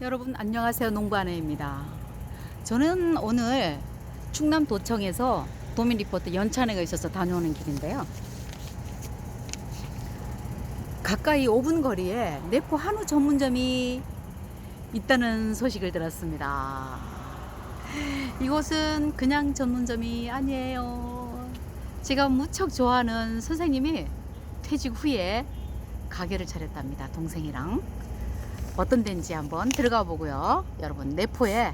여러분 안녕하세요. 농부아내입니다. 저는 오늘 충남 도청에서 도민 리포트 연찬회가 있어서 다녀오는 길인데요. 가까이 5분 거리에 내포 한우 전문점이 있다는 소식을 들었습니다. 이곳은 그냥 전문점이 아니에요. 제가 무척 좋아하는 선생님이 퇴직 후에 가게를 차렸답니다. 동생이랑 어떤 데인지 한번 들어가 보고요. 여러분 내포에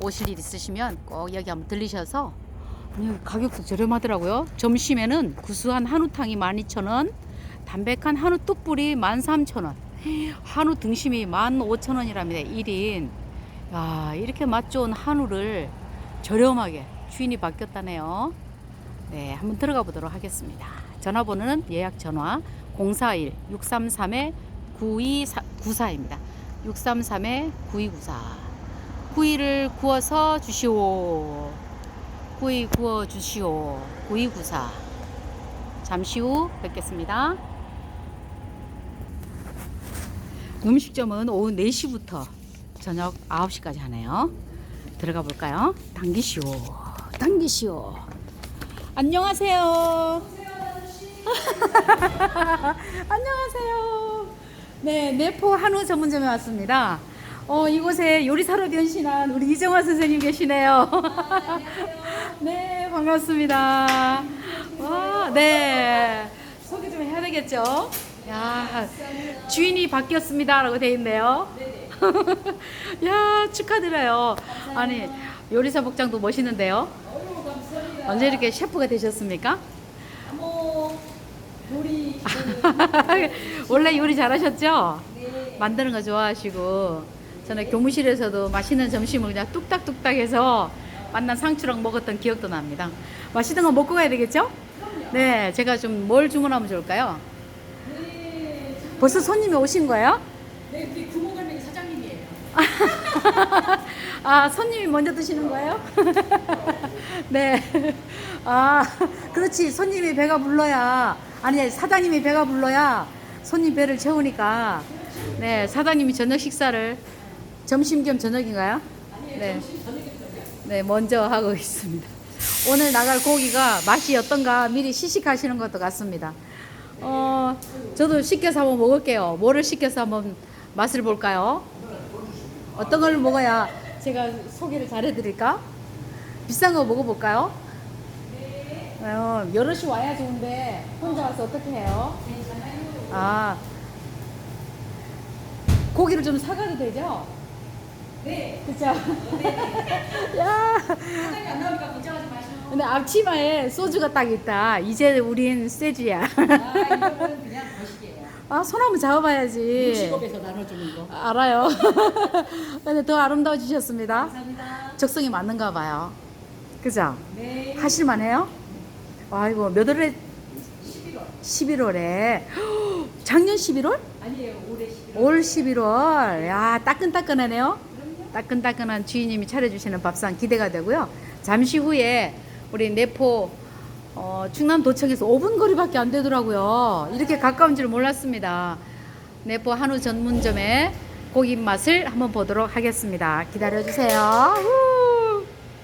오실 일 있으시면 꼭 여기 한번 들리셔서 여기 가격도 저렴하더라고요. 점심에는 구수한 한우탕이 12,000원, 담백한 한우 뚝불이 13,000원, 한우 등심이 15,000원이랍니다. 1인. 야, 이렇게 맛 좋은 한우를 저렴하게 주인이 바뀌었다네요. 네, 한번 들어가 보도록 하겠습니다. 전화번호는 예약 전화 041 633에 9294입니다. 633에 9294. 구이를 구워서 주시오. 구이 구워 주시오. 9294. 잠시 후 뵙겠습니다. 음식점은 오후 4시부터 저녁 9시까지 하네요. 들어가 볼까요? 당기시오. 당기시오. 안녕하세요. 안녕하세요. 네, 내포 한우 전문점에 왔습니다. 어, 이곳에 요리사로 변신한 우리 이정화 선생님 계시네요. 네, 반갑습니다. 와, 네. 소개 좀 해야 되겠죠? 야, 주인이 바뀌었습니다라고 돼 있네요. 야, 축하드려요. 아니, 요리사 복장도 멋있는데요. 언제 이렇게 셰프가 되셨습니까? 뭐 요리 원래 요리 잘하셨죠? 만드는 거 좋아하시고 전에 교무실에서도 맛있는 점심을 그냥 뚝딱뚝딱 해서 만난 상추랑 먹었던 기억도 납니다. 맛있는 거 먹고 가야 되겠죠? 네, 제가 좀 뭘 주문하면 좋을까요? 벌써 손님이 오신 거예요? 네, 우리 구멍갈매기 사장님이에요. 아, 손님이 먼저 드시는 거예요? 네. 아, 그렇지. 손님이 배가 불러야, 아니, 사장님이 배가 불러야 손님 배를 채우니까, 네, 사장님이 저녁 식사를 점심 겸 저녁인가요? 네. 네, 먼저 하고 있습니다. 오늘 나갈 고기가 맛이 어떤가 미리 시식하시는 것도 같습니다. 어, 저도 시켜서 한번 먹을게요. 뭐를 시켜서 한번 맛을 볼까요? 어떤 걸 먹어야 제가 소개를 잘해드릴까? 비싼 거 먹어볼까요? 어, 여럿이 와야 좋은데 혼자 와서 어떻게 해요? 아 고기를 좀 사가도 되죠? 네. 그쵸? 야 사장님 안 나오니까 걱정하지 마시고. 근데 앞치마에 소주가 딱 있다. 이제 우린 쇠주야. 아, 이거는 그냥 거식이에요. 아, 손 한번 잡아봐야지. 직업에서 나눠주는 거. 알아요. 근데 더 아름다워지셨습니다. 감사합니다. 적성이 맞는가 봐요. 그죠? 네. 하실만해요? 아이고 몇 월에 11월. 11월에 작년 11월? 아니에요, 올해 11월. 올 11월 야 따끈따끈하네요 따끈따끈한 주인님이 차려주시는 밥상 기대가 되고요 잠시 후에 우리 내포 어, 충남 도청에서 5분 거리밖에 안 되더라고요. 이렇게 가까운 줄 몰랐습니다. 내포 한우 전문점의 고기 맛을 한번 보도록 하겠습니다. 기다려주세요. 후.